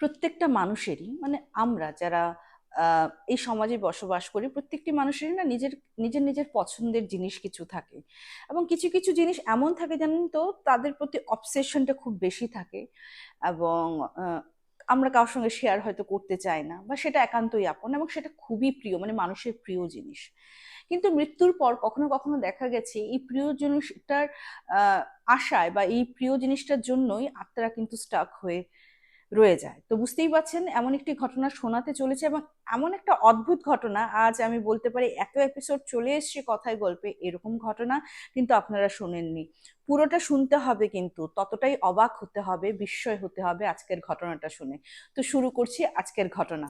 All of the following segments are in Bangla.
প্রত্যেকটা মানুষেরই মানে আমরা যারা এই সমাজে বসবাস করি, প্রত্যেকটি মানুষেরই না নিজের নিজের নিজের পছন্দের জিনিস কিছু থাকে। এবং কিছু কিছু জিনিস এমন থাকে জানেন তো, তাদের প্রতি অবসেশনটা খুব বেশি থাকে। এবং আমরা কারোর সঙ্গে শেয়ার হয়তো করতে চাই না, বা সেটা একান্তই আপন এবং সেটা খুবই প্রিয় মানে মানুষের প্রিয় জিনিস। কিন্তু মৃত্যুর পর কখনো কখনো দেখা গেছে, এই প্রিয় জিনিসটার আশায় বা এই প্রিয় জিনিসটার জন্যই আত্মারা কিন্তু স্টাক হয়ে রয়ে যায়। তো বুঝতেই পারছেন, এমন একটি ঘটনা শোনাতে চলেছে এবং এমন একটা অদ্ভুত ঘটনা, আজ আমি বলতে পারি এত এপিসোড চলে এসছে কথায় গল্পে, এরকম ঘটনা কিন্তু আপনারা শোনেননি। পুরোটা শুনতে হবে কিন্তু, ততটাই অবাক হতে হবে, বিস্ময় হতে হবে আজকের ঘটনাটা শুনে। তো শুরু করছি আজকের ঘটনা।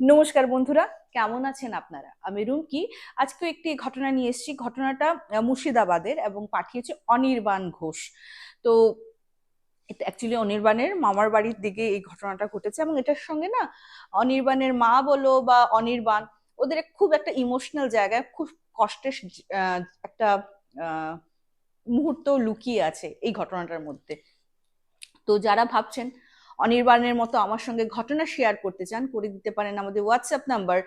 নমস্কার বন্ধুরা, কেমন আছেন আপনারা? আমি রুমকি। আজকে একটি ঘটনা নিয়ে এসেছি। ঘটনাটা মুর্শিদাবাদের এবং পাঠিয়েছে অনির্বাণ ঘোষ। তো অ্যাকচুয়ালি অনির্বাণের মামার বাড়ির দিকে এই ঘটনাটা ঘটেছে এবং এটার সঙ্গে না অনির্বাণের মা বলো বা অনির্বাণ, ওদের খুব একটা ইমোশনাল জায়গায় খুব কষ্টের একটা মুহূর্ত লুকিয়ে আছে এই ঘটনাটার মধ্যে। তো যারা ভাবছেন অনির্বাণের মতো আমার সঙ্গে ঘটনা শেয়ার করতে চান, করে দিতে পারেন আমাদের WhatsApp number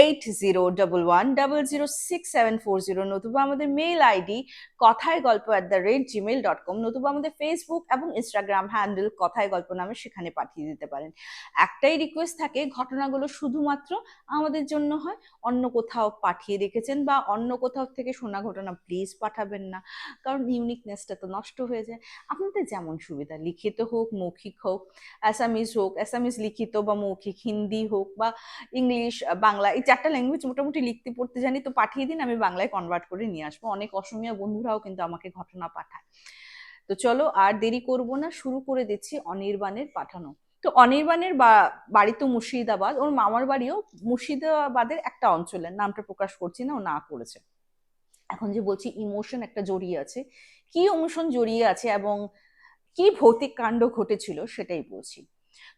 eight zero double one double zero six seven four zero নতুবা আমাদের মেল আইডি কথায় গল্প at the rate Gmail dot com নতুবা আমাদের ফেসবুক এবং ইনস্টাগ্রাম হ্যান্ডেল কথায় গল্প নামে সেখানে পাঠিয়ে দিতে পারেন। একটাই রিকোয়েস্ট থাকে, ঘটনাগুলো শুধুমাত্র আমাদের জন্য হয়, অন্য কোথাও পাঠিয়ে রেখেছেন বা অন্য কোথাও থেকে শোনা ঘটনা প্লিজ পাঠাবেন না, কারণ ইউনিকনেসটা তো নষ্ট হয়ে যায়। আপনাদের যেমন সুবিধা, লিখিত হোক, মৌখিক হোক অ্যাসামিজ হোক অ্যাসামিজ লিখিত বা মৌখিক, হিন্দি হোক বা ইংলিশ বাংলা, এই চারটা ল্যাঙ্গুয়েজ মোটামুটি লিখতে, পড়তে জানি, তো পাঠিয়ে দিন, আমি বাংলায় কনভার্ট করে নিয়ে আসব। অনেক অসমীয়া বন্ধুরাও কিন্তু আমাকে ঘটনা পাঠায়। তো চলো, আর দেরি করব না, শুরু করে দিচ্ছি অনির্বাণের পাঠানো। তো অনির্বাণের বাড়ি তো মুর্শিদাবাদ, ওর মামার বাড়িও মুর্শিদাবাদের একটা অঞ্চলের, নামটা প্রকাশ করছি না, ও না করেছে। এখন যে বলছি ইমোশন একটা জড়িয়ে আছে। কি ইমোশন জড়িয়ে আছে এবং কি ভৌতিক কাণ্ড ঘটেছিল সেটাই বলছি।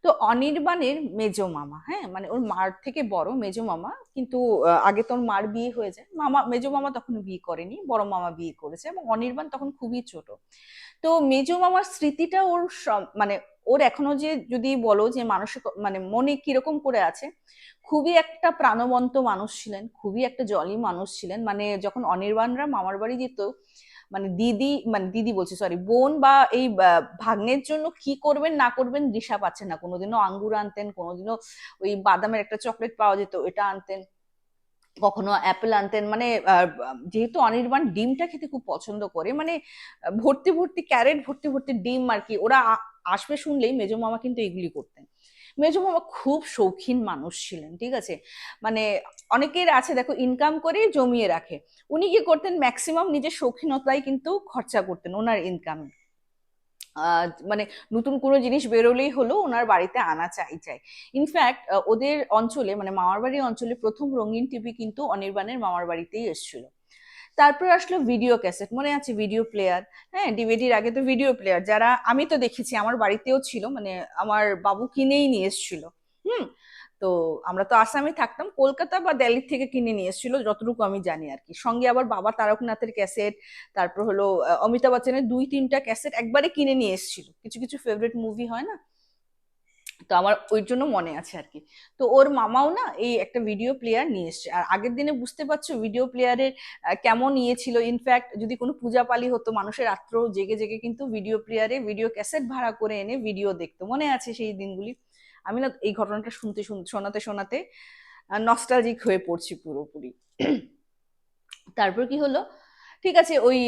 তো অনির্বাণের মেজো মামা হ্যাঁ মানে ওর মার থেকে বড় মেজো মামা, কিন্তু আগে তো ওর মার বিয়ে হয়ে যায়। মামা, মেজো মামা তখন বিয়ে করেনি, বড় মামা বিয়ে করেছে এবং অনির্বাণ তখন খুবই ছোট। তো মেজো মামার স্মৃতিটা ওর মানে ওর এখনও যে যদি বলো যে মানসিক মানে মনে কীরকম করে আছে, খুবই একটা প্রাণবন্ত মানুষ ছিলেন, খুবই একটা জলি মানুষ ছিলেন। মানে যখন অনির্বাণরা মামার বাড়ি যেত মানে দিদি মানে দিদি বলছি সরি বোন বা এই ভাগ্নের জন্য কি করবেন, না করবেন, দিশা পাচ্ছেন না। কোনোদিনও আঙ্গুর আনতেন, কোনোদিনও ওই বাদামের একটা চকলেট পাওয়া যেত, এটা আনতেন, কখনো অ্যাপেল আনতেন। মানে যেহেতু অনির্বাণ ডিমটা খেতে খুব পছন্দ করে মানে ভর্তি ভর্তি ক্যারেট ভর্তি ভর্তি ডিম আর কি, ওরা আসবে শুনলেই মেজো মামা কিন্তু এগুলি করতেন। মেজো মামা খুব শৌখিন মানুষ ছিলেন, ঠিক আছে? মানে অনেকের আছে, দেখো ইনকাম করে জমিয়ে রাখে। উনি কি করতেন ম্যাক্সিমাম নিজের শৌখিনতাই কিন্তু খরচা করতেন ওনার ইনকামে মানে নতুন কোনো জিনিস বেরোলেই হলো ওনার বাড়িতে আনা চাই চাই। ইনফ্যাক্ট ওদের অঞ্চলে মানে মামার বাড়ির অঞ্চলে প্রথম রঙিন টিভি কিন্তু অনির্বাণের মামার বাড়িতেই এসেছিল। তারপর আসলো ভিডিও ক্যাসেট মনে আছে ভিডিও প্লেয়ার হ্যাঁ ডিভিডির আগে তো ভিডিও প্লেয়ার যারা, আমি তো দেখেছি, আমার বাড়িতেও ছিল মানে আমার বাবু কিনেই নিয়ে এসেছিল। হুম, তো আমরা তো আসামে থাকতাম, কলকাতা বা দিল্লি থেকে কিনে নিয়ে এসেছিল, যতটুকু আমি জানি আর কি। সঙ্গে আবার বাবা তারকনাথের ক্যাসেট তারপর হলো অমিতাভ বচ্চনের দুই, তিনটা ক্যাসেট একবারে কিনে নিয়ে এসেছিল। কিছু কিছু ফেভারিট মুভি হয় না? তো আমার ওই জন্য মনে আছে আর কি। তো ওর মামাও না এই একটা ভিডিও প্লেয়ার নিয়ে এসছে। আর আগের দিনে বুঝতে পারছ ভিডিও প্লেয়ারের কেমন ইয়ে ছিল। ইনফ্যাক্ট যদি কোনো পূজা পালি হতো, মানুষের রাত্র জেগে জেগে কিন্তু ভিডিও প্লেয়ারে ভিডিও ক্যাসেট ভাড়া করে এনে ভিডিও দেখতো। মনে আছে সেই দিনগুলি? আমি না এই ঘটনাটা শুনতে শুনতে শোনাতে শোনাতে নস্টালজিক হয়ে পড়ছি পুরোপুরি। তারপর কি হলো? ঠিক আছে, ওই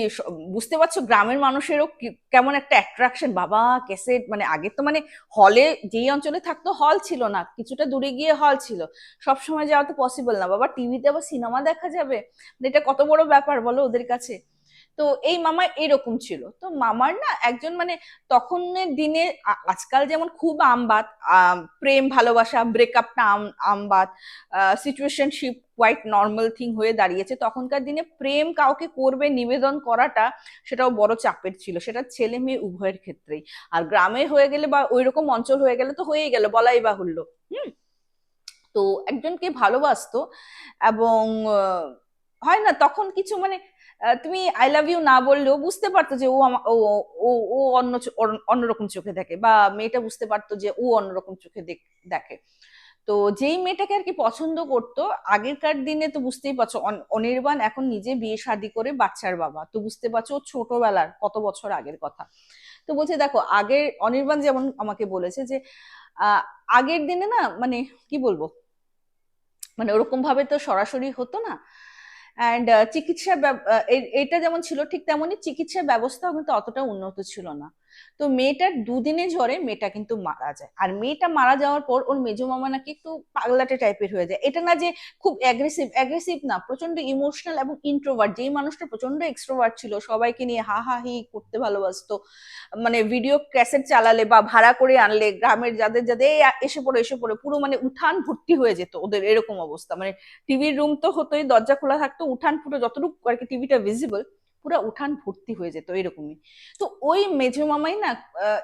বুঝতে পারছ গ্রামের মানুষেরও কেমন একটা অ্যাট্রাকশন বাবা ক্যাসেট মানে আগে তো মানে হলে যেই অঞ্চলে থাকতো হল ছিল না, কিছুটা দূরে গিয়ে হল ছিল। সব সময় যাওয়া তো পসিবল না। বাবা টিভিতে আবার সিনেমা দেখা যাবে? মানে এটা কত বড় ব্যাপার বলো ওদের কাছে? তো এই মামা এরকম ছিল। তো মামার না একজন মানে তখনের দিনে আজকাল যেমন খুব আমবাদ আম, প্রেম ভালোবাসা ব্রেকআপটা আম আমবাদ সিচুয়েশনশিপ কোয়াইট নর্মাল থিং হয়ে দাঁড়িয়েছে। তখনকার দিনে প্রেম কাউকে করবে নিবেদন করাটা সেটাও বড় চাপের ছিল। সেটা ছেলে মেয়ে উভয়ের ক্ষেত্রেই। আর গ্রামে হয়ে গেলে বা ওইরকম অঞ্চল হয়ে গেলে তো হয়েই গেল বলাই বাহুল্য। হুম? তো একজনকে ভালোবাসতো এবং হয় না তখন কিছু মানে তুমি আই লাভ ইউ না বললেও বুঝতে পারতো যে ও ও ও অন্য অন্যরকম চোখে দেখে বা মেয়েটা বুঝতে পারতো যে ও অন্যরকম চোখে দেখ- তো যেই মেয়েটাকে আর কি পছন্দ করতো, আগেরকার দিনে তো বুঝতেই পারছ অন- অনির্বাণ এখন নিজে বিয়ে শাদী করে বাচ্চার বাবা। তো বুঝতে পারছ ছোটবেলার কত বছর আগের কথা। তো বলছে দেখো, আগের, অনির্বাণ যেমন আমাকে বলেছে যে আগের দিনে না মানে কি বলব? মানে ওরকম ভাবে তো সরাসরি হতো না। অ্যান্ড চিকিৎসা আহ, এ- এটা যেমন ছিল ঠিক তেমনই চিকিৎসা ব্যবস্থাও কিন্তু অতটা উন্নত ছিল না। তো মেয়েটার দুদিনে ঝরে মেয়েটা কিন্তু মারা যায়। আর মেয়েটা মারা যাওয়ার পর ওর মেজো মামা নাকি একটু পাগলাটে টাইপের হয়ে যায়। এটা না যে খুব অ্যাগ্রেসিভ অ্যাগ্রেসিভ না প্রচণ্ড ইমোশনাল এবং ইন্ট্রোভার্ট যেই মানুষটা প্রচণ্ড এক্সট্রোভার্ট ছিল, সবাইকে নিয়ে হা হা হি করতে ভালোবাসতো মানে ভিডিও ক্যাসেট চালালে বা ভাড়া করে আনলে, গ্রামের যাদের যাদের "এই এসে পড়ে এসে পড়ে, পুরো মানে উঠান ভর্তি হয়ে যেত ওদের, এরকম অবস্থা। মানে টিভির রুম তো হতোই, দরজা খোলা থাকতো, উঠান পুরো যতটুকু আর কি টিভিটা ভিজিবল পুরো উঠান ভর্তি হয়ে যেত এরকমই। তো ওই মেঝো মামাই না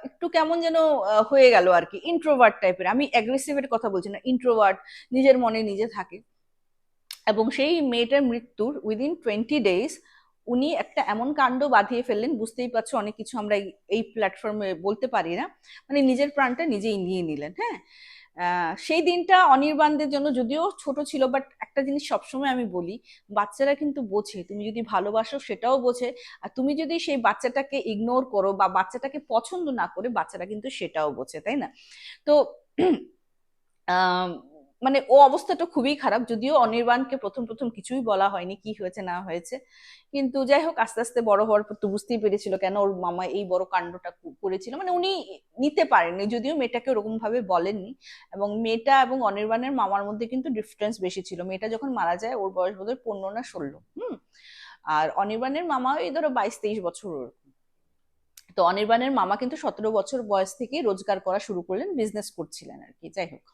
একটু কেমন যেন হয়ে গেল আর কি ইন্ট্রোভার্ট টাইপের আমি অ্যাগ্রেসিভের কথা বলছি না ইন্ট্রোভার্ট নিজের মনে নিজে থাকে। এবং সেই মেয়েটার মৃত্যুর উইদিন টোয়েন্টি ডেজ উনি একটা এমন কাণ্ড বাঁধিয়ে ফেললেন, বুঝতেই পারছ অনেক কিছু আমরা এই- প্ল্যাটফর্মে বলতে পারি না। মানে নিজের প্রাণটা নিজেই নিয়ে নিলেন হ্যাঁ? সেই দিনটা অনির্বাণদের জন্য যদিও ছোট ছিল বাট একটা জিনিস সবসময় আমি বলি, বাচ্চারা কিন্তু বোঝে, তুমি যদি ভালোবাসো সেটাও বোঝে, আর তুমি যদি সেই বাচ্চাটাকে ইগনোর করো বা বাচ্চাটাকে পছন্দ না করে, বাচ্চারা কিন্তু সেটাও বোঝে, তাই না? তো মানে ও অবস্থাটা খুবই খারাপ, যদিও অনির্বাণকে প্রথম প্রথম কিছুই বলা হয়নি কি হয়েছে, না হয়েছে। কিন্তু যাই হোক, আস্তে আস্তে বড় হওয়ার পর তো বুঝতেই পেরেছিল কেন ওর মামা এই বড় কাণ্ডটা করেছিল। মানে উনি নিতে পারেননি, যদিও মেয়েটাকে ওরকম ভাবে বলেননি। এবং মেয়েটা এবং অনির্বাণের মামার মধ্যে কিন্তু ডিফারেন্স বেশি ছিল। মেয়েটা যখন মারা যায়, ওর বয়স বোধহয় পনেরো না ষোলো, হুম? আর অনির্বাণের মামা এই ধরো বাইশ তেইশ বছর তো অনির্বাণের মামা কিন্তু সতেরো বছর বয়স থেকেই রোজগার করা শুরু করলেন বিজনেস করছিলেন আর কি, যাই হোক।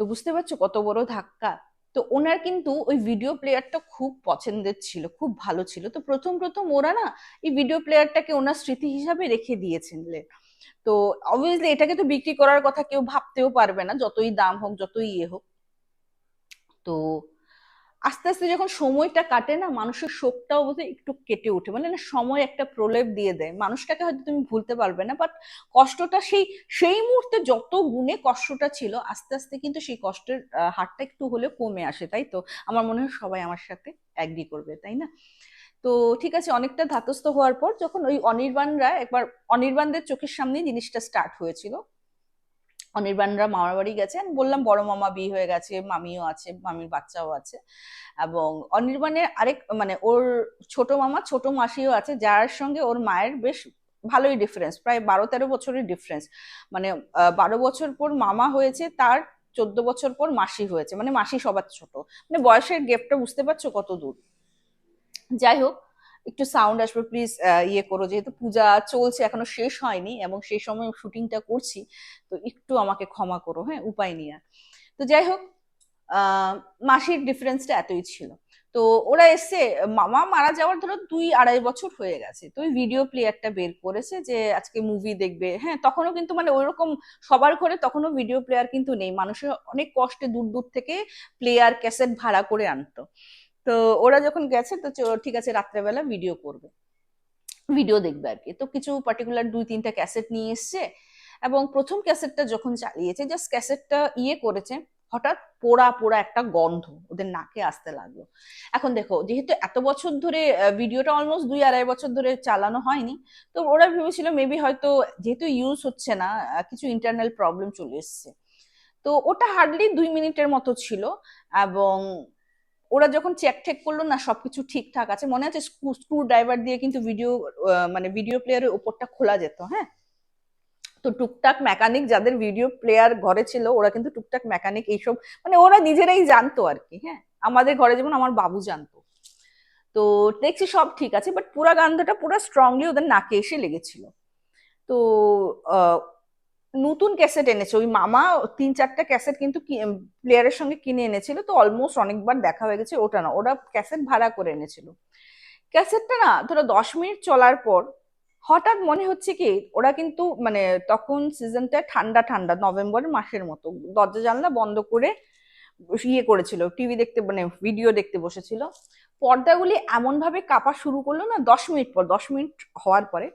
তো বুঝতে পারছ কত বড় ধাক্কা? তো ওনার কিন্তু ওই ভিডিও প্লেয়ারটা খুব পছন্দের ছিল, খুব ভালো ছিল। তো প্রথম প্রথম ওরা না এই ভিডিও প্লেয়ারটাকে ওনার স্মৃতি হিসাবে রেখে দিয়েছেন তো অবভিয়াসলি এটাকে তো বিক্রি করার কথা কেউ ভাবতেও পারবে না, যতই দাম হোক, যতই ইয়ে হোক। তো আস্তে আস্তে যখন সময়টা কাটে না, মানুষের শোকটাও বোধহয় একটু কেটে ওঠে। মানে সময় একটা প্রলেপ দিয়ে দেয়। মানুষটাকে হয়তো তুমি ভুলতে পারবে না বাট কষ্টটা সেই সেই মুহূর্তে যত গুণে কষ্টটা ছিল, আস্তে আস্তে কিন্তু সেই কষ্টের হারটা একটু হলেও কমে আসে, তাই তো? আমার মনে হয় সবাই আমার সাথে অ্যাগ্রি করবে, তাই না? তো ঠিক আছে, অনেকটা ধাতস্থ হওয়ার পর যখন ওই অনির্বাণরা একবার, অনির্বাণদের চোখের সামনেই জিনিসটা স্টার্ট হয়েছিল অনির্বাণরা মামার বাড়ি গেছেন বললাম, বড় মামা বিয়ে হয়ে গেছে, মামিও আছে, মামির বাচ্চাও আছে। এবং অনির্বাণের আরেক মানে ওর ছোট মামা, ছোট মাসিও আছে, যার সঙ্গে ওর মায়ের বেশ ভালোই ডিফারেন্স প্রায় বারো তেরো বছরের ডিফারেন্স মানে বারো বছর পর মামা হয়েছে, তার চোদ্দ বছর পর মাসি হয়েছে। মানে মাসি সবার ছোট। মানে বয়সের গ্যাপটা বুঝতে পারছ কত দূর? যাই হোক একটু সাউন্ড আসবে প্লিজ ইয়ে করো। যেহেতু পূজা চলছে, এখনও শেষ হয়নি এবং সেই সময় শুটিংটা করছি, তো একটু আমাকে ক্ষমা করো হ্যাঁ উপায় নিয়ে তো যাই হোক মাসির ডিফারেন্সটা এতই ছিল। তো ওরা এসে, মামা মারা যাওয়ার ধরো দুই আড়াই বছর হয়ে গেছে। তো ওই ভিডিও প্লেয়ারটা বের করেছে যে, আজকে মুভি দেখবে হ্যাঁ তখনও কিন্তু মানে ওইরকম সবার ঘরে তখনও ভিডিও প্লেয়ার কিন্তু নেই। মানুষের অনেক কষ্টে দূর দূর থেকে প্লেয়ার ক্যাসেট ভাড়া করে আনতো। তো ওরা যখন গেছে, তো ঠিক আছে, রাত্রেবেলা ভিডিও করবে। ভিডিও দেখবে আর কি। তো কিছু পার্টিকুলার দুই, তিনটা ক্যাসেট নিয়ে এসছে এবং প্রথম ক্যাসেটটা যখন চালিয়েছে জাস্ট ক্যাসেটটা ইয়ে করেছে, হঠাৎ পোড়া পোড়া একটা গন্ধ ওদের নাকে আসতে লাগল। এখন দেখো, যেহেতু এত বছর ধরে ভিডিওটা অলমোস্ট দুই, আড়াই বছর ধরে চালানো হয়নি, তো ওরা ভেবেছিল মেবি হয়তো যেহেতু ইউজ হচ্ছে না কিছু ইন্টারনাল প্রবলেম চলে এসছে। তো ওটা হার্ডলি দুই মিনিটের মতো ছিল এবং ওরা যখন চেক ঠেক করল, না, সবকিছু ঠিকঠাক আছে, মনে আছে স্ক্রু ড্রাইভার দিয়ে কিন্তু ভিডিও মানে ভিডিও প্লেয়ারের উপরটা খোলা যেত হ্যাঁ? তো টুকটাক মেকানিক যাদের ভিডিও প্লেয়ার ঘরে ছিল, ওরা কিন্তু টুকটাক মেকানিক এইসব মানে ওরা নিজেরাই জানতো আর কি হ্যাঁ? আমাদের ঘরে যেমন আমার বাবু জানতো। তো দেখছি সব ঠিক আছে বাট পুরা গান্ধটা পুরো স্ট্রংলি ওদের নাকে এসে লেগেছিল। তো নতুন ক্যাসেট এনেছে। ওই মামা তিন চারটা ক্যাসেট কিন্তু প্লেয়ারের সঙ্গে কিনে এনেছিল। তো অলমোস্ট অনেকবার দেখা হয়ে গেছে, ওটা না, ওরা ক্যাসেট ভাড়া করে এনেছিল। ক্যাসেটটা না, ধরো দশ মিনিট চলার পর হঠাৎ মনে হচ্ছে কি, ওরা কিন্তু মানে তখন সিজনটা ঠান্ডা ঠান্ডা, নভেম্বর মাসের মতো। দরজা জানলা বন্ধ করে ইয়ে করেছিল, টিভি দেখতে মানে ভিডিও দেখতে বসেছিল। পর্দাগুলি এমন ভাবে কাঁপা শুরু করল না, দশ মিনিট পর, দশ মিনিট হওয়ার পরে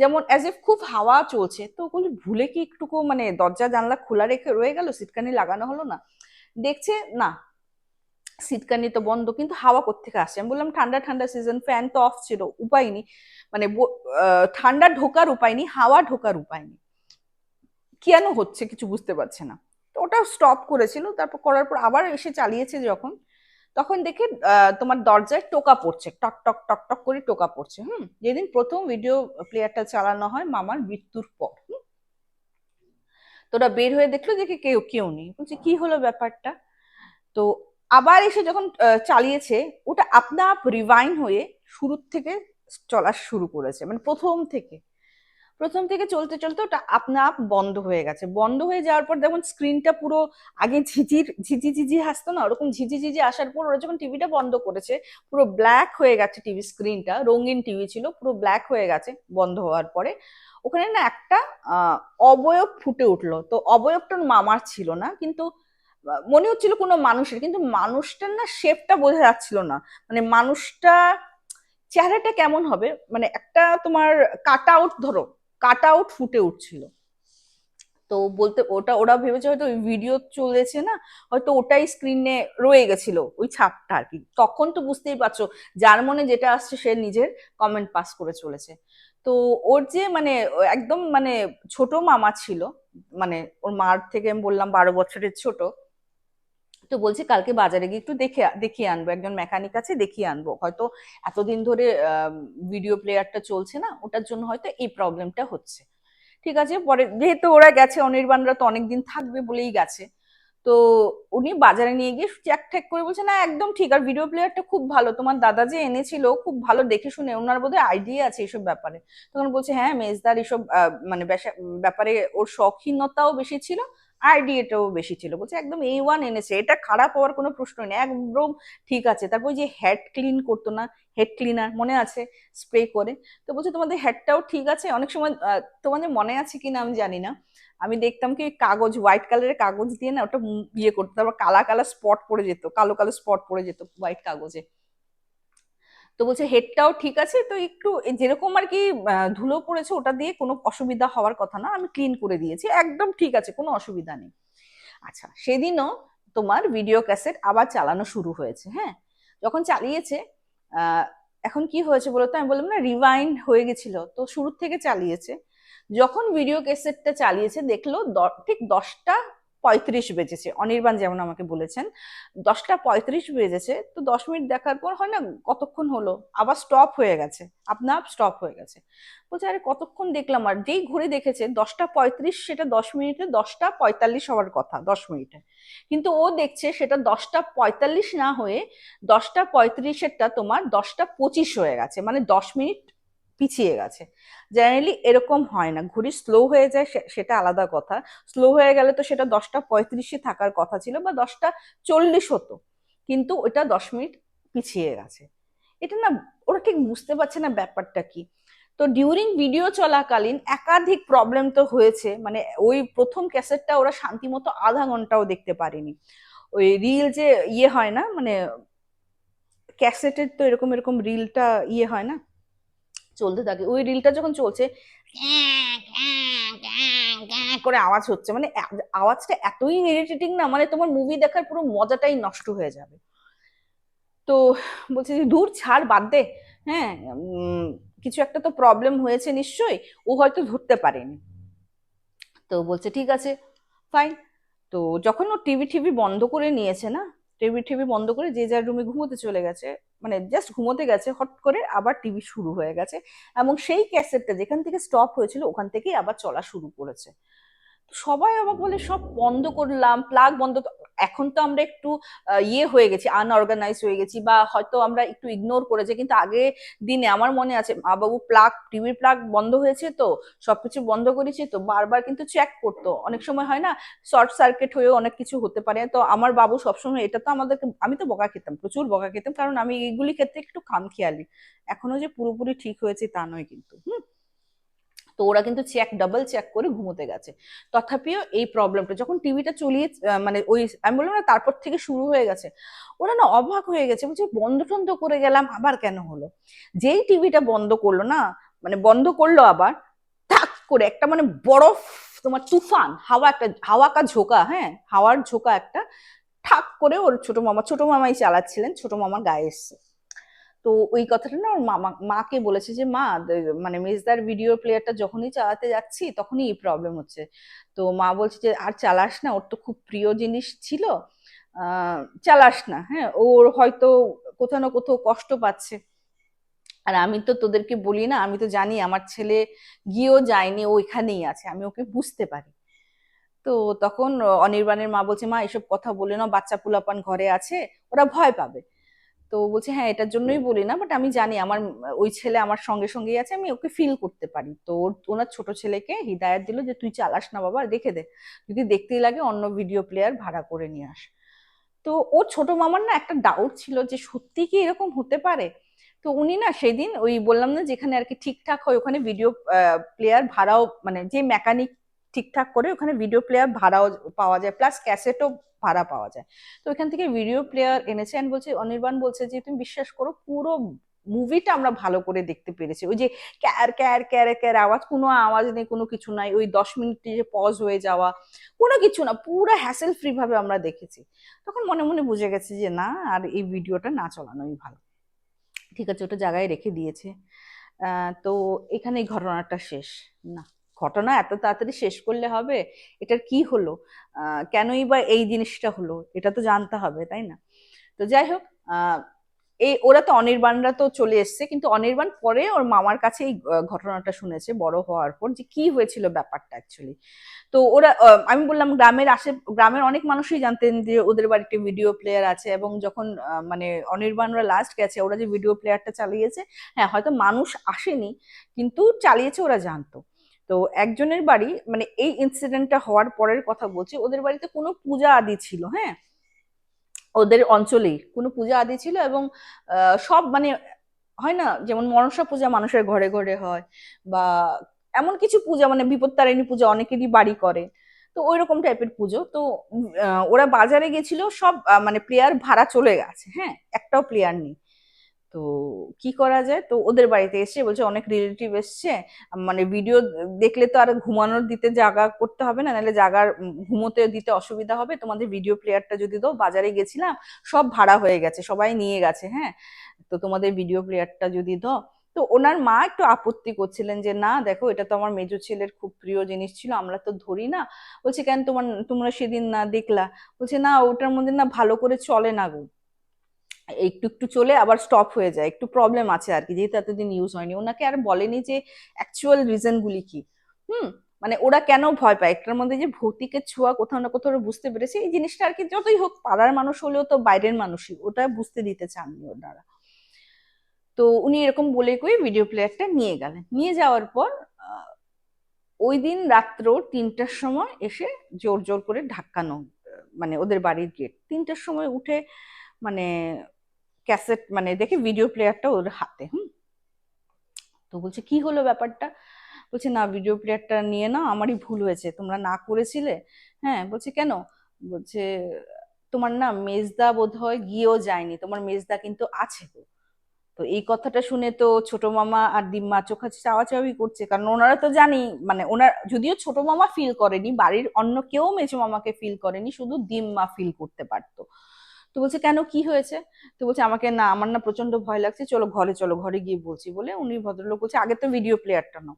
যেমন অ্যাজ এফ খুব হাওয়া চলছে, তো ওগুলি ভুলে কি একটুকু মানে দরজা জানলা খোলা রেখে রয়ে গেল, সিটকানি লাগানো হলো না? দেখছে না, সিটকানি তো বন্ধ, কিন্তু হাওয়া কোথেকে আসছে? আমি বললাম ঠান্ডা ঠান্ডা সিজন ফ্যান তো অফ ছিল, উপায় নেই। মানে ঠান্ডা ঢোকার উপায় নেই, হাওয়া ঢোকার উপায় নেই। কেন হচ্ছে কিছু বুঝতে পারছে না। তো ওটা স্টপ করেছিল, তারপর করার পর আবার এসে চালিয়েছে যখন। তখন দেখে তোমার দরজায় টোকা পড়ছে। টক টক টক টক করে টোকা পড়ছে, হুম? যেদিন প্রথম ভিডিও প্লেয়ারটা চালানো হয় মামার মৃত্যুর পর তোরা বের হয়ে দেখল, দেখে কেউ কেউ নেই। বলছে, কি হলো ব্যাপারটা? তো আবার এসে যখন চালিয়েছে, ওটা আপনা আপ রিভাইন হয়ে শুরুর থেকে চলা শুরু করেছে। মানে প্রথম থেকে। প্রথম থেকে চলতে চলতে ওটা আপনা আপ বন্ধ হয়ে গেছে। বন্ধ হয়ে যাওয়ার পর দেখুন স্ক্রিনটা পুরো আগে ঝিঝির, ঝিঝি ঝিঝি হাসতো না? ওরকম ঝিঝি ঝিঝি আসার পর ওরা যখন টিভিটা বন্ধ করেছে, পুরো ব্ল্যাক হয়ে গেছে টিভি স্ক্রিনটা রঙিন টিভি ছিল, পুরো ব্ল্যাক হয়ে গেছে বন্ধ হওয়ার পরে। ওখানে না একটা অবয়ব ফুটে উঠল। তো অবয়বটার মামার ছিল না, কিন্তু মনে হচ্ছিল কোনো মানুষের, কিন্তু মানুষটার না শেপটা বোঝা যাচ্ছিল না। মানে মানুষটা চেহারাটা কেমন হবে? মানে একটা তোমার কাট আউট ধরো কাট আউট ফুটে উঠছিল। তো বলতে, ওটা, ওরা ভেবেছে হয়তো ওই ভিডিও চলেছে না, হয়তো ওটাই স্ক্রিনে রয়ে গেছিল ওই ছাপটা আর কি। তখন তো বুঝতেই পারছ, যার মনে যেটা আসছে সে নিজের কমেন্ট পাস করে চলেছে। তো ওর যে মানে একদম মানে ছোট মামা ছিল মানে ওর মার থেকে আমি বললাম বারো বছরের ছোট তো বলছে কালকে বাজারে গিয়ে একটু দেখে দেখিয়ে আনব। একজন মেকানিক আছে, দেখিয়ে আনব। হয়তো এতদিন ধরে ভিডিও প্লেয়ারটা চলছে না, ওটার জন্য হয়তো এই প্রবলেমটা হচ্ছে। ঠিক আছে? পরে যেহেতু ওরা গেছে, অনির্বাণরা তো অনেকদিন থাকবে বলেই গেছে। তো উনি বাজারে নিয়ে গিয়ে চেক ঠ্যাক করে বলছে, না, একদম ঠিক। আর ভিডিও প্লেয়ারটা খুব ভালো। তোমার দাদা যে এনেছিল, খুব ভালো দেখে শুনে ওনার বোধহয় আইডিয়া আছে এইসব ব্যাপারে। তখন বলছে হ্যাঁ মেজদার এইসব মানে ব্যাপারে ওর শখিনতাও বেশি ছিল। আইডিয়াটাও বেশি ছিল। বলছে, একদম এই ওয়ান এনেছে, এটা খারাপ হওয়ার কোনো প্রশ্ন নেই। একদম ঠিক আছে। তারপর যে হেড ক্লিন করতো না হেড ক্লিনার মনে আছে স্প্রে করে। তো বলছে, তোমাদের হেডটাও ঠিক আছে? অনেক সময় তোমাদের মনে আছে কিনা আমি জানি না। আমি দেখতাম কি কাগজ হোয়াইট কালারের কাগজ দিয়ে না ওটা ইয়ে করতো, তারপর কালা কালা স্পট পড়ে যেত, কালো কালো স্পট পড়ে যেত হোয়াইট কাগজে। তো বলছে হেডটাও ঠিক আছে, তো একটু যেরকম আর কি ধুলো পড়েছে, ওটা দিয়ে কোনো অসুবিধা হওয়ার কথা না, আমি ক্লিন করে দিয়েছি, একদম ঠিক আছে, কোনো অসুবিধা নেই। আচ্ছা সেদিনও তোমার ভিডিও ক্যাসেট আবার চালানো শুরু হয়েছে হ্যাঁ? যখন চালিয়েছে এখন কি হয়েছে বলতো, আমি বললাম না রিভাইন্ড হয়ে গেছিল, তো শুরুর থেকে চালিয়েছে। যখন ভিডিও ক্যাসেটটা চালিয়েছে, দেখল ঠিক দশটা পঁয়ত্রিশ বেজেছে। অনির্বাণ যেমন আমাকে বলেছেন, দশটা পঁয়ত্রিশ বেজেছে, তো দশ মিনিট দেখার পর হয় না কতক্ষণ হলো? আবার স্টপ হয়ে গেছে। আপনা আপ স্টপ হয়ে গেছে। বলছে, আরে কতক্ষণ দেখলাম? আর যেই ঘুরে দেখেছে, দশটা পঁয়ত্রিশ, সেটা দশ মিনিটে, দশটা পঁয়তাল্লিশ হওয়ার কথা, দশ মিনিটে। কিন্তু ও দেখছে সেটা দশটা পঁয়তাল্লিশ না হয়ে দশটা পঁয়ত্রিশেরটা তোমার দশটা পঁচিশ হয়ে গেছে। মানে দশ মিনিট পিছিয়ে গেছে। জেনারেলি এরকম হয় না। ঘড়ি স্লো হয়ে যায় সেটা আলাদা কথা। স্লো হয়ে গেলে তো সেটা দশটা পঁয়ত্রিশে থাকার কথা ছিল বা দশটা চল্লিশ হতো। কিন্তু ওটা দশ মিনিট পিছিয়ে গেছে। এটা না, ওরা ঠিক বুঝতে পারছে না ব্যাপারটা কি। তো ডিউরিং ভিডিও চলাকালীন একাধিক প্রবলেম তো হয়েছে। মানে ওই প্রথম ক্যাসেটটা ওরা শান্তিমতো আধা ঘন্টাও দেখতে পারেনি। ওই রিল যে ইয়ে হয় না মানে ক্যাসেটের তো এরকম এরকম রিলটা ইয়ে হয় না? চলতে থাকে। ওই রিলটা যখন চলছে, করে আওয়াজ হচ্ছে। মানে আওয়াজটা এতই ইরিটেটিং না মানে তোমার মুভি দেখার পুরো মজাটাই নষ্ট হয়ে যাবে। তো বলছে যে দূর ছাড়, বাদ দে। হ্যাঁ কিছু একটা তো প্রবলেম হয়েছে নিশ্চয়ই। ও হয়তো ধরতে পারেনি। তো বলছে, ঠিক আছে ফাইন তো যখন ও টিভি টিভি বন্ধ করে নিয়েছে না টিভি টিভি বন্ধ করে যে যার রুমে ঘুমোতে চলে গেছে মানে জাস্ট ঘুমোতে গেছে, হট করে আবার টিভি শুরু হয়ে গেছে এবং সেই ক্যাসেটটা যেখান থেকে স্টপ হয়েছিল, ওখান থেকেই আবার চলা শুরু করেছে। সবাই অবাক বলে, সব বন্ধ করলাম প্লাগ বন্ধ এখন তো আমরা একটু ইয়ে হয়ে গেছি আনঅর্গানাইজ হয়ে গেছি বা হয়তো আমরা একটু ইগনোর করেছি, কিন্তু আগে দিনে আমার মনে আছে মা বাবু প্লাগ টিভির প্লাগ বন্ধ হয়েছে তো, সবকিছু বন্ধ করেছি তো, বারবার কিন্তু চেক করতো। অনেক সময় হয় না শর্ট সার্কিট হয়েও অনেক কিছু হতে পারে। তো আমার বাবু সবসময় এটা তো আমাদেরকে, আমি তো বকা খেতাম, প্রচুর বকা খেতাম, কারণ আমি এইগুলি ক্ষেত্রে একটু খামখেয়ালি। এখনও যে পুরোপুরি ঠিক হয়েছে তা নয় কিন্তু, হুম? তো ওরা কিন্তু চেক ডাবল চেক করে ঘুমোতে গেছে। তথাপিও এই প্রবলেমটা যখন টিভিটা চলিয়ে মানে ওই, আমি বললাম না তারপর থেকে শুরু হয়ে গেছে, ওরা না অবাক হয়ে গেছে, বলছে, বন্ধ টন্ধ করে গেলাম, আবার কেন হলো? যেই টিভিটা বন্ধ করল না মানে বন্ধ করল আবার ঠাক করে একটা মানে বরফ, তোমার তুফান, হাওয়া একটা, হাওয়া কা ঝোঁকা হ্যাঁ হাওয়ার ঝোঁকা একটা ঠাক করে ওর ছোট মামা, ছোট মামাই চালাচ্ছিলেন, ছোট মামা গায়ে এসছে। তো ওই কথাটা না মামা, মাকে বলেছে যে, মা মানে মেজদার ভিডিও প্লেয়ারটা যখনই চালাতে যাচ্ছি, তখনই এই প্রবলেম হচ্ছে। তো মা বলছে যে, আর চালাস না, ওর তো খুব প্রিয় জিনিস ছিল। চালাস না হ্যাঁ ওর হয়তো কোথাও না কোথাও কষ্ট পাচ্ছে। আর আমি তো তোদেরকে বলি না, আমি তো জানি আমার ছেলে গিয়েও যায়নি, ও এখানেই আছে, আমি ওকে বুঝতে পারি। তো তখন অনির্বাণের মা বলছে, মা, এসব কথা বলে না বাচ্চা পুলাপান ঘরে আছে, ওরা ভয় পাবে। তো বলছে হ্যাঁ এটার জন্যই বলি না বাট আমি জানি আমার, ওই ছেলে আমার সঙ্গে সঙ্গেই আছে, আমি ওকে ফিল করতে পারি। তো ওনার ছোট ছেলেকে হিদায়ত দিল যে, তুই চালাস না বাবা দেখে দে। যদি দেখতেই লাগে, অন্য ভিডিও প্লেয়ার ভাড়া করে নিয়ে আস। তো ওর ছোট মামার না একটা ডাউট ছিল যে, সত্যি কি এরকম হতে পারে? তো উনি না সেদিন ওই বললাম না, যেখানে আর কি ঠিকঠাক হয়, ওখানে ভিডিও প্লেয়ার ভাড়াও মানে যে মেকানিক ঠিকঠাক করে ওখানে ভিডিও প্লেয়ার ভাড়াও পাওয়া যায় প্লাস ক্যাসেটও ভাড়া পাওয়া যায়। তো ওইখান থেকে ভিডিও প্লেয়ার এনেছে and বলছে, অনির্বাণ বলছে যে, তুমি বিশ্বাস করো, পুরো মুভিটা আমরা ভালো করে দেখতে পেরেছি। ওই যে ক্যার ক্যার ক্যার ক্যার আওয়াজ, কোনো আওয়াজ নেই, কোনো কিছু নাই, ওই দশ মিনিটে যে পজ হয়ে যাওয়া, কোনো কিছু না, পুরো হ্যাসেল ফ্রি ভাবে আমরা দেখেছি। তখন মনে মনে বুঝে গেছি যে, না, আর এই ভিডিওটা না চালানোই ভালো। ঠিক আছে, ওটা জায়গায় রেখে দিয়েছে। তো এখানে এই ঘটনাটা শেষ। না। ঘটনা এত তাড়াতাড়ি শেষ করলে হবে? এটার কি হলো? কেনই বা এই জিনিসটা হলো? এটা তো জানতে হবে, তাই না? তো যাই হোক এই ওরা তো অনির্বাণরা তো চলে এসছে, কিন্তু অনির্বাণ পরে ওর মামার কাছে এই ঘটনাটা শুনেছে বড় হওয়ার পর যে কি হয়েছিল ব্যাপারটা অ্যাকচুয়ালি তো ওরা আমি বললাম গ্রামের আশে গ্রামের অনেক মানুষই জানতেন যে ওদের বাড়িতে ভিডিও প্লেয়ার আছে এবং যখন মানে অনির্বাণরা লাস্ট গেছে, ওরা যে ভিডিও প্লেয়ারটা চালিয়েছে হ্যাঁ হয়তো মানুষ আসেনি, কিন্তু চালিয়েছে, ওরা জানতো। তো একজনের বাড়ি মানে এই ইনসিডেন্টটা হওয়ার পরের কথা বলছি, ওদের বাড়িতে কোনো পূজা আদি ছিল হ্যাঁ? ওদের অঞ্চলেই কোনো পূজা আদি ছিল এবং সব মানে হয় না, যেমন মনসা পূজা মানুষের ঘরে ঘরে হয় বা এমন কিছু পূজা মানে বিপত্তারিণী পূজা অনেকেরই বাড়ি করে। তো ওই রকম টাইপের পুজো। তো ওরা বাজারে গেছিল, সব মানে প্লেয়ার ভাড়া চলে গেছে হ্যাঁ? একটাও প্লেয়ার নেই। তো কি করা যায়? তো ওদের বাড়িতে এসে বলছে অনেক রিলেটিভ এসছে মানে ভিডিও দেখলে তো আর ঘুমানোর দিতে জায়গা করতে হবে না নাহলে জায়গার উম, ঘুমোতে দিতে অসুবিধা হবে। তোমাদের ভিডিও প্লেয়ারটা যদি দাও বাজারে গেছিলাম সব ভাড়া হয়ে গেছে সবাই নিয়ে গেছে হ্যাঁ? তো তোমাদের ভিডিও প্লেয়ারটা যদি দাও তো ওনার মা একটু আপত্তি করছিলেন যে না দেখো এটা তো আমার মেজো ছেলের খুব প্রিয় জিনিস ছিল আমরা তো ধরি না। বলছে কেন তোমার তোমরা সেদিন না দেখলা? বলছে না ওটার মধ্যে না ভালো করে চলে না গো। একটু একটু চলে আবার স্টপ হয়ে যায়। একটু প্রবলেম আছে আর কি যেহেতু এতদিন ইউজ হয়নি। ওনাকে আর বলেনি যে অ্যাকচুয়াল রিজন গুলি কি। হুম? মানে ওরা কেন ভয় পায়? একটার মধ্যে যে ভৌতিকের ছোঁয়া কোথাও না কোথাও বুঝতে পেরেছে। এই জিনিসটা আর কি যতই হোক পাড়ার মানুষ হলেও তো বাইরের মানুষই। ওটা বুঝতে দিতে চাননি ওনারা। তো উনি এরকম বলে কই ভিডিও প্লেয়ারটা নিয়ে গেলেন। নিয়ে যাওয়ার পর ওই দিন রাত্র তিনটার সময় এসে জোর জোর করে আহ, মানে ওদের বাড়ির গেট তিনটার সময় উঠে মানে ক্যাসেট মানে দেখে ভিডিও প্লেয়ারটা ওর হাতে, হুম? তো বলছে, কি হলো ব্যাপারটা? বলছে, না ভিডিও প্লেয়ারটা নিয়ে না আমারই ভুল হয়েছে, তোমরা না করেছিলে? হ্যাঁ বলছে, কেন? বলছে, তোমার না মেজদা বোধহয় গিয়েও যায়নি, তোমার মেজদা কিন্তু আছে তো তো এই কথাটা শুনে তো ছোট মামা আর দিম্মা চোখা চাওয়াচাওয়ি করছে, কারণ ওনারা তো জানি মানে ওনার, যদিও ছোট মামা ফিল করেনি, বাড়ির অন্য কেউ মেজো মামাকে ফিল করেনি, শুধু দিম্মা ফিল করতে পারতো। তো বলছে, কেন? কি হয়েছে? তো বলছে, আমাকে না, আমার না প্রচণ্ড ভয় লাগছে, চলো ঘরে চলো, ঘরে গিয়ে বলছি। বলে উনি ভদ্রলোক বলছে, আগে তো ভিডিও প্লেয়ারটা নাও।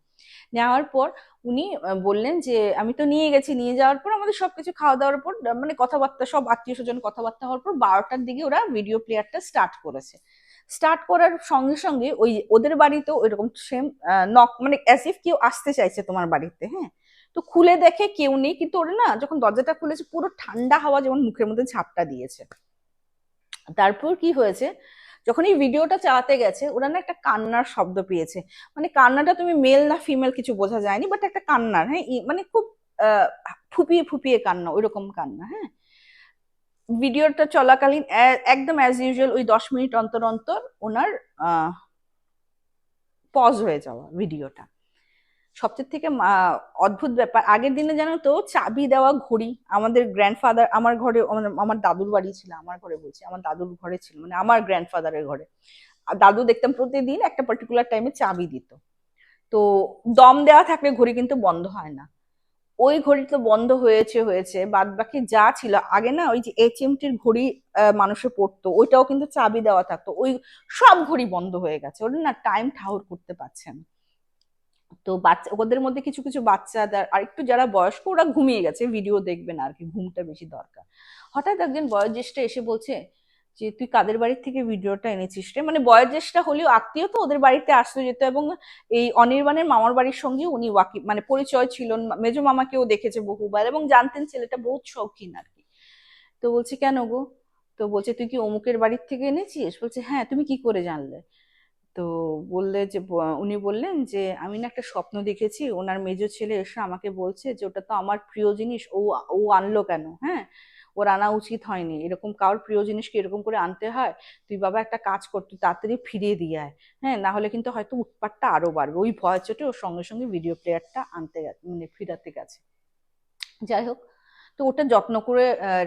নেওয়ার পর উনি বললেন যে, আমি তো নিয়ে গেছি, নিয়ে যাওয়ার পর আমাদের সবকিছু খাওয়া দাওয়ার পর মানে কথাবার্তা, সব আত্মীয় স্বজন কথাবার্তা হওয়ার পর বারোটার দিকে ওরা ভিডিও প্লেয়ারটা স্টার্ট করেছে। স্টার্ট করার সঙ্গে সঙ্গে ওই ওদের বাড়িতেও ওইরকম সেম নক মানে অ্যাজ ইফ কেউ আসতে চাইছে তোমার বাড়িতে হ্যাঁ? তো খুলে দেখে কেউ নেই, কিন্তু ওরা না, যখন দরজাটা খুলেছে, পুরো ঠান্ডা হাওয়া যেমন মুখের মধ্যে ঝাপটা দিয়েছে। তারপর কি হয়েছে? যখন এই ভিডিওটা চালাতে গেছে, ওরা না একটা কান্নার শব্দ পেয়েছে। মানে কান্নাটা তুমি মেল না ফিমেল কিছু বোঝা যায়নি বাট একটা কান্নার হ্যাঁ? মানে খুব ফুপিয়ে ফুপিয়ে কান্না, ওইরকম কান্না হ্যাঁ? ভিডিওটা চলাকালীন একদম অ্যাজ ইউজুয়াল ওই দশ মিনিট অন্তর অন্তর ওনার পজ হয়ে যাওয়া ভিডিওটা সবচেয়ে থেকে অদ্ভুত ব্যাপার। আগের দিনে জানো তো, চাবি দেওয়া ঘড়ি আমাদের গ্র্যান্ডফাদার আমার ঘরে, আমার- দাদুর বাড়ি ছিল, আমার ঘরে বলছি, আমার দাদুর ঘরে ছিল মানে আমার গ্র্যান্ডফাদারের ঘরে। দাদু দেখতাম প্রতিদিন একটা পার্টিকুলার টাইমে চাবি দিত। তো দম দেওয়া থাকলে ঘড়ি কিন্তু বন্ধ হয় না। ওই ঘড়ি তো বন্ধ হয়েছে হয়েছে বাদ বাকি যা ছিল, আগে না ওই যে এইচএমটির ঘড়ি মানুষে পড়তো, ওইটাও কিন্তু চাবি দেওয়া থাকতো, ওই সব ঘড়ি বন্ধ হয়ে গেছে। ওরা না টাইম ঠাউর করতে পারছে না। তো বাচ্চা, ওদের মধ্যে কিছু কিছু বাচ্চাদের আর একটু যারা বয়স্ক, ওরা ঘুমিয়ে গেছে ভিডিও দেখবে না আর কি ঘুমটা বেশি দরকার। হঠাৎ একজন বয়োজ্যেষ্ঠ এসে বলছে যে, তুই কাদের বাড়ির থেকে ভিডিওটা এনেছিস রে? মানে বয়োজ্যেষ্ঠ হলেও আত্মীয় তো ওদের বাড়িতে আসতে যেত এবং এই অনির্বাণের মামার বাড়ির সঙ্গে উনি ওয়াকি মানে পরিচয় ছিল। মেজো মামাকেও দেখেছে বহুবার এবং জানতেন ছেলেটা বহুত শৌখিন আর কি তো বলছে, কেন গো? তো বলছে, তুই কি অমুকের বাড়ির থেকে এনেছিস? বলছে হ্যাঁ তুমি কি করে জানলে? তো বললে যে উনি বললেন যে, আমি না একটা স্বপ্ন দেখেছি, ওনার মেজো ছেলে এসে আমাকে বলছে যে, ওটা তো আমার প্রিয় জিনিস, ও ও আনলো কেন হ্যাঁ? ওর আনা উচিত হয়নি, এরকম কারোর প্রিয় জিনিসকে এরকম করে আনতে হয়? তুই বাবা একটা কাজ কর, তুই তাড়াতাড়ি ফিরিয়ে দিয়ে আয় হ্যাঁ? না হলে কিন্তু হয়তো উৎপাতটা আরও বাড়বে। ওই ভয় চোটে ওর সঙ্গে সঙ্গে ভিডিও প্লেয়ারটা আনতে মানে ফিরাতে গেছে। যাই হোক, তো ওটা যত্ন করে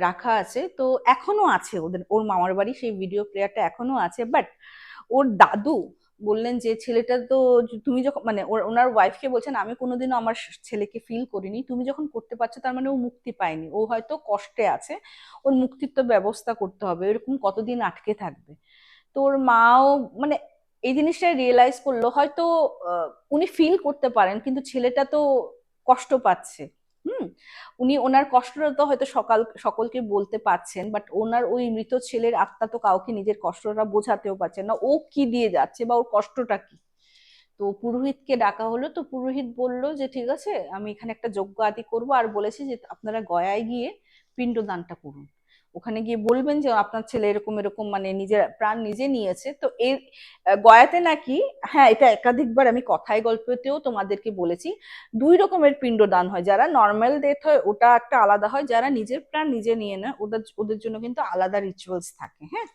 রাখা আছে। তো এখনও আছে ওদের, ওর মামার বাড়ি, সেই ভিডিও প্লেয়ারটা এখনও আছে বাট ওর দাদু বললেন যে, ছেলেটা তো তুমি যখন মানে ওনার ওয়াইফকে বলছেন, আমি কোনোদিনও আমার ছেলেকে ফিল করিনি। তুমি যখন করতে পারছ, তার মানে ও মুক্তি পায়নি। ও হয়তো কষ্টে আছে। ওর মুক্তির তো ব্যবস্থা করতে হবে। এরকম কতদিন আটকে থাকবে? তো ওর মাও মানে এই জিনিসটা রিয়েলাইজ করল। হয়তো উনি ফিল করতে পারেন, কিন্তু ছেলেটা তো কষ্ট পাচ্ছে। উনি ওনার কষ্টটা তো হয়তো সকাল, সকলকে বলতে পারছেন বাট ওনার ওই মৃত ছেলের আত্মা তো কাউকে নিজের কষ্টটা বোঝাতেও পারছেন না। ও কি দিয়ে যাচ্ছে বা ওর কষ্টটা কি? তো পুরোহিতকে ডাকা হলো, তো পুরোহিত বলল যে, ঠিক আছে, আমি এখানে একটা যজ্ঞ আদি করব। আর বলেছি যে, আপনারা গয়ায় গিয়ে পিণ্ডদানটা করুন। ওখানে গিয়ে বলবেন যে আপনার ছেলে এরকম এরকম মানে নিজের প্রাণ নিজে নিয়েছে। তো এর গয়াতে নাকি হ্যাঁ এটা একাধিকবার আমি কথায় গল্পতেও তোমাদেরকে বলেছি, দুই রকমের পিণ্ডদান হয়। যারা নর্মাল ডেথ হয়, ওটা একটা আলাদা হয়। যারা নিজের প্রাণ নিজে নিয়ে নেয়, ওদের ওদের জন্য কিন্তু আলাদা রিচুয়ালস থাকে হ্যাঁ?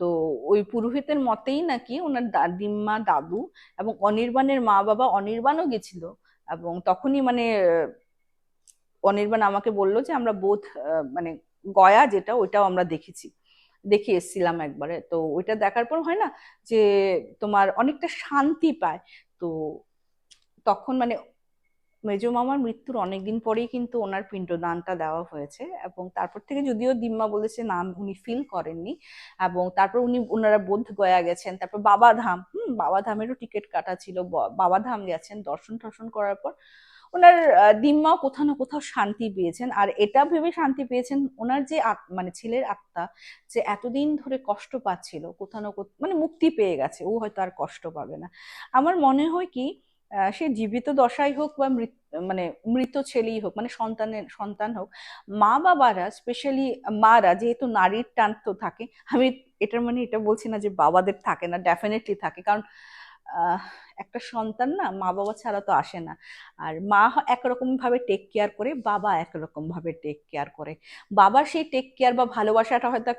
তো ওই পুরোহিতের মতেই নাকি ওনার দাদিমা দাদু এবং অনির্বাণের মা বাবা অনির্বাণও গেছিল। এবং তখনই মানে অনির্বাণ আমাকে বলল যে, আমরা বোধ মানে গয়া যেটা, ওইটাও আমরা দেখেছি। দেখে এসেছিলাম একবারে। তো ওইটা দেখার পর হয় না যে, তোমার অনেকটা শান্তি পায়। তো তখন মানে মেজো মামার মৃত্যুর অনেকদিন পরেই কিন্তু ওনার পিণ্ডদানটা দেওয়া হয়েছে এবং তারপর থেকে যদিও দিম্মা বলেছে, না, উনি ফিল করেননি। এবং তারপর উনি, ওনারা বোধ গয়া গেছেন। তারপর বাবাধাম হুম বাবাধামেরও টিকিট কাটা ছিল। বাবাধাম গেছেন দর্শন টর্শন করার পর। ওনার আহ, দিম্মাও কোথাও না কোথাও শান্তি পেয়েছেন। আর এটা ভেবে শান্তি পেয়েছেন ওনার যে মানে ছেলের আত্মা যে এতদিন ধরে কষ্ট পাচ্ছিল কোথাও না কোথাও মানে মুক্তি পেয়ে গেছে ও হয়তো আর কষ্ট পাবে না। আমার মনে হয় কি সে জীবিত দশাই হোক বা মৃত মানে মৃত ছেলেই হোক মানে সন্তানের সন্তান হোক মা বাবারা স্পেশালি মারা যেহেতু নারীর টান তো থাকে আমি এটার মানে এটা বলছি না যে বাবাদের থাকে না ডেফিনেটলি থাকে। কারণ একটা সন্তান না মা বাবা ছাড়া তো আসে না। আর মা হ- একরকম ভাবে টেক কেয়ার করে, বাবা একরকম ভাবে টেক কেয়ার করে। বাবার সেই টেক কেয়ার বা ভালোবাসাটা হয়তো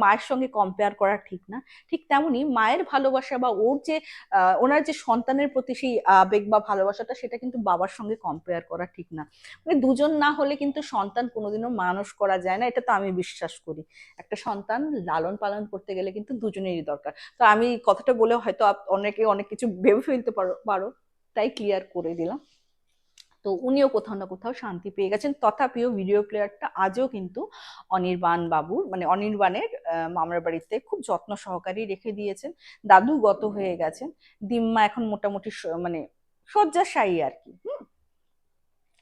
মায়ের সঙ্গে কম্পেয়ার করা ঠিক না। ঠিক তেমনি মায়ের ভালোবাসা বা ওর যে ওনার যে সন্তানের প্রতি সেই আবেগ বা ভালোবাসাটা, সেটা কিন্তু বাবার সঙ্গে কম্পেয়ার করা ঠিক না। মানে দুজন না হলে কিন্তু সন্তান কোনোদিনও মানুষ করা যায় না, এটা তো আমি বিশ্বাস করি। একটা সন্তান লালন পালন করতে গেলে কিন্তু দুজনেরই দরকার। তো আমি কথাটা বলে হয়তো অনেকে অনেক কিছু ভেবে ফেলতে পারো পারো। তাই ক্লিয়ার করে দিলাম। তো উনিও কোথাও না কোথাও শান্তি পেয়ে গেছেন। তথাপিও ভিডিও প্লেয়ারটা আজও কিন্তু অনির্বাণ বাবুর মানে অনির্বাণের মামার বাড়িতে খুব যত্ন সহকারে রেখে দিয়েছেন। দাদু গত হয়ে গেছেন। দিম্মা এখন মোটামুটি মানে শয্যাশায়ী আর কি, হুম।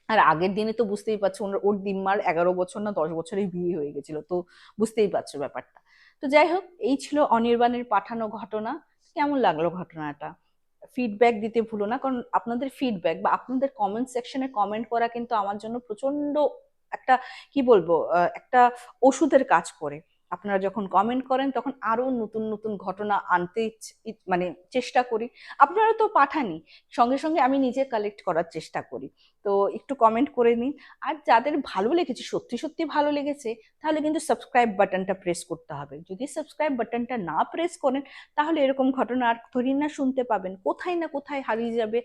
আর আগের দিনে তো বুঝতেই পারছ, ওর ওর দিম্মার এগারো বছর না দশ বছরেই বিয়ে হয়ে গেছিল। তো বুঝতেই পারছ ব্যাপারটা। তো যাই হোক, এই ছিল অনির্বাণের পাঠানো ঘটনা। কেমন লাগল ঘটনাটা? ফিডব্যাক দিতে ভুলো না, কারণ আপনাদের ফিডব্যাক বা আপনাদের কমেন্ট সেকশনে কমেন্ট করা কিন্তু আমার জন্য প্রচণ্ড একটা, কি বলব একটা ওষুধের কাজ করে। আপনারা যখন কমেন্ট করেন, তখন আরও নতুন নতুন ঘটনা আনতে মানে চেষ্টা করি। আপনারা তো পাঠানি সঙ্গে সঙ্গে আমি নিজে কালেক্ট করার চেষ্টা করি। তো একটু কমেন্ট করে নিন। আর যাদের ভালো লেগেছে, সত্যি সত্যি ভালো লেগেছে, তাহলে কিন্তু সাবস্ক্রাইব বাটনটা প্রেস করতে হবে। যদি সাবস্ক্রাইব বাটনটা না প্রেস করেন, তাহলে এরকম ঘটনা আর থরি না শুনতে পাবেন। কোথায় না কোথায় হারিয়ে যাবে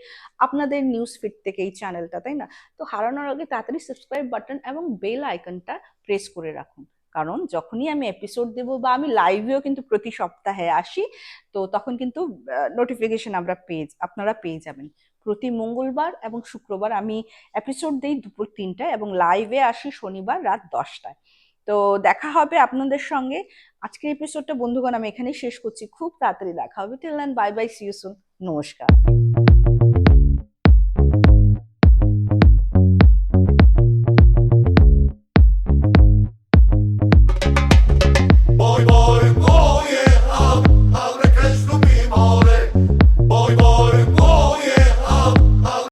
আপনাদের নিউজ ফিড থেকে এই চ্যানেলটা তাই না? তো হারানোর আগে তাড়াতাড়ি সাবস্ক্রাইব বাটন এবং বেল আইকনটা প্রেস করে রাখুন। কারণ যখনই আমি এপিসোড দেব বা আমি লাইভেও কিন্তু প্রতি সপ্তাহে আসি, তো তখন কিন্তু নোটিফিকেশন আমরা পেয়ে, আপনারা পেয়ে যাবেন। প্রতি মঙ্গলবার এবং শুক্রবার আমি এপিসোড দিই দুপুর তিনটায় এবং লাইভে আসি শনিবার রাত দশটায়। তো দেখা হবে আপনাদের সঙ্গে। আজকের এপিসোডটা বন্ধুগণ, আমি এখানেই শেষ করছি। খুব তাড়াতাড়ি দেখা হবে। Till bye bye see you নমস্কার।